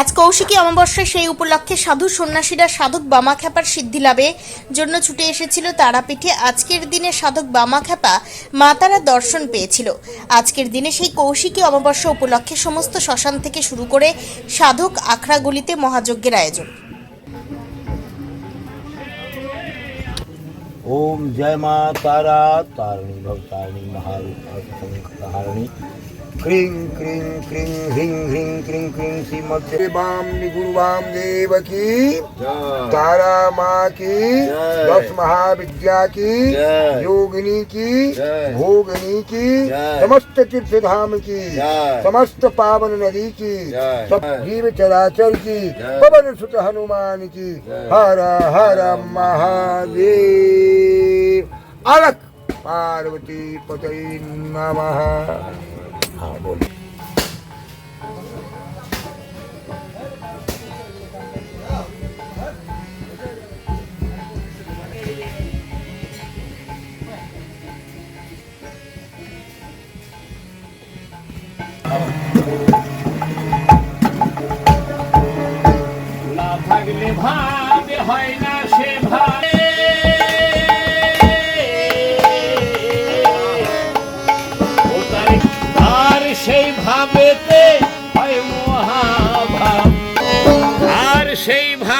আজ কৌশিকী অমাবস্যায় সেই উপলক্ষে সাধু সন্ন্যাসীরা সাধক বামাখ্যাপার সিদ্ধি লাভে জন্য ছুটে এসেছিল তারাপীঠে। আজকের দিনে সাধক বামাখ্যাপা মা তারা দর্শন পেয়েছিল। আজকের দিনে সেই কৌশিকী অমাবস্যা উপলক্ষে সমস্ত শ্মশান থেকে শুরু করে সাধক আখড়াগুলিতে মহাযজ্ঞের আয়োজন। ओम जय माँ तारा तारिणी भवतारिणी महारूपारिणी क्रीं क्रीं क्रीं ह्रीं ह्रीं क्रीं क्रीं श्रीमद्दे बाम निगुरुवाम देव की तारा माँ की दस महाविद्या की योगिनी की। भोगनी की समस्त तीर्थ धाम की समस्त पावन नदी की। सब जीव चराचर की पवन सुत हनुमान की। हर हर महादेव। আরক পার্বতী পতৈ নমঃ। হ্যাঁ বলি। ভাবে হয় না সে ভাবে সেই ভাবেতে হয় মহাভাব। আর সেই ভাব